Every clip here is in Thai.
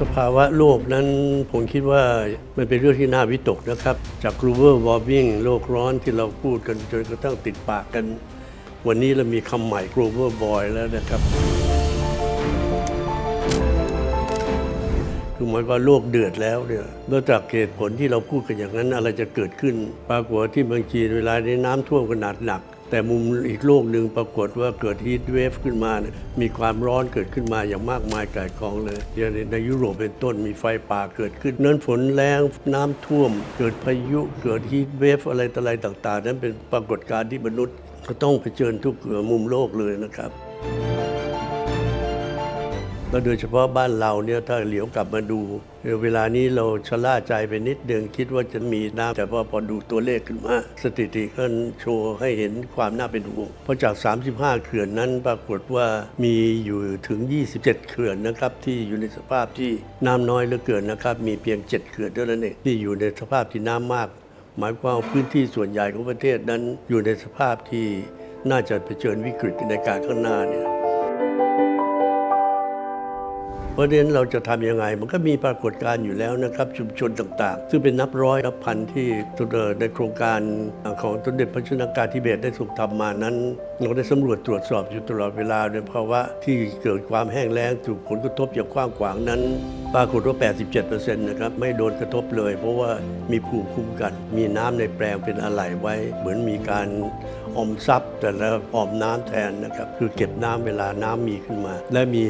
สภาวะโลกนั้นผมคิดว่ามันเป็นเรื่องที่น่าวิตกนะครับ จาก global warming โลกร้อนที่เราพูดกันจนกระทั่งติดปากกัน วันนี้เรามีคำใหม่ global boy แล้วนะครับคือหมายความว่าโลกเดือดแล้วเนี่ยนอกจากเหตุผลที่เราพูดกันอย่างนั้นอะไรจะเกิดขึ้น ปรากฏว่าที่บางจีนเวลาในี้น้ำท่วมขนาดหนัก แต่มุมอีกโลกหนึ่งปรากฏว่าเกิดฮีทเวฟขึ้นมาเนี่ยมีความร้อนเกิดขึ้นมาอย่างมากมายกายกองเลยางในยุโรปเป็นต้นมีไฟป่าเกิดขึ้นนั้นฝนแรงน้ำท่วม เกิดพายุเกิดฮีทเวฟอะไรต่ออะไรต่าง ๆ นั้นเป็นปรากฏการณ์ที่มนุษย์ก็ต้องเผชิญทุกมุมโลกเลยนะครับ แล้วโดยเฉพาะบ้านเราเนี่ยถ้าเหลียวกลับมาดู เวลานี้เราชะล่าใจไปนิดเดียวคิดว่าจะมีน้ำแต่พอพอดูตัวเลขขึ้นมาสถิติก็โชว์ให้เห็นความน่าเป็นห่วงเพราะจาก 35 เขื่อนนั้นปรากฏว่ามีอยู่ถึง 27 เขื่อนนะครับที่อยู่ในสภาพที่น้ำน้อยเหลือเกินนะครับมีเพียง 7 เขื่อนเท่านั้นเองที่อยู่ในสภาพที่น้ำมาก หมายความว่าพื้นที่ส่วนใหญ่ของประเทศนั้นอยู่ในสภาพที่น่าจะเผชิญวิกฤตในการข้างหน้าเนี่ย เพราะฉะนั้นเราจะทำยังไง มันก็มีปรากฏการณ์อยู่แล้วนะครับ ชุมชนต่างๆ ซึ่งเป็นนับร้อยนับพันที่ตุเดในโครงการของตนเด็จพระชนกาธิเบศได้ถูกทำมานั้น เราได้สำรวจตรวจสอบอยู่ตลอดเวลาในภาวะที่เกิดความแห้งแล้งถูกผลกระทบอย่างกว้างขวางนั้น ปรากฏว่า 87%นะครับไม่โดนกระทบเลย เพราะว่ามีภูมิคุ้มกัน มีน้ำในแปลงเป็นอะไหล่ไว้ เหมือนมีการออมทรัพย์ แต่แล้วออมน้ำแทนนะครับ คือเก็บน้ำเวลาน้ำมีขึ้นมา และมี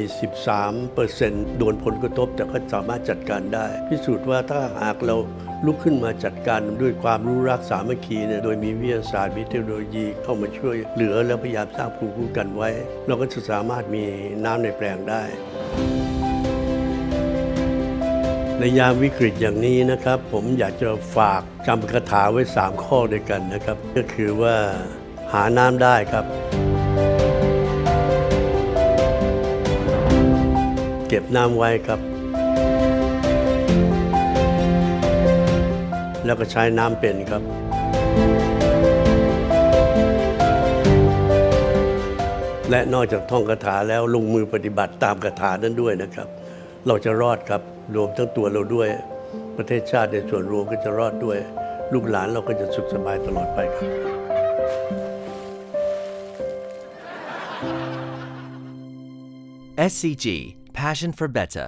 13%โดนผลกระทบ แต่ก็สามารถจัดการได้ พิสูจน์ว่าถ้าหากเราลุกขึ้นมาจัดการด้วยความรู้รักสามัคคีเนี่ยโดยมีวิทยาศาสตร์มีเทคโนโลยีเข้ามาช่วยเหลือ แล้วพยายามสร้างภูมิคุ้มกันไว้ เราก็จะสามารถมีน้ำในแปลงได้ ในยามวิกฤตอย่างนี้นะครับ ผมอยากจะฝากจำคาถาไว้ 3 ข้อด้วยกันนะครับ ก็คือว่าหาน้ำได้ครับ เก็บน้ำไว้ครับ แล้วก็ใช้น้ำเป็นครับ และนอกจากท่องคาถาแล้วลงมือปฏิบัติตามคาถานั้นด้วยนะครับ เราจะรอดครับ รวมทั้งตัวเราด้วย ประเทศชาติในส่วนรวมก็จะรอดด้วย ลูกหลานเราก็จะสุขสบายตลอดไปครับ SCG Passion for Better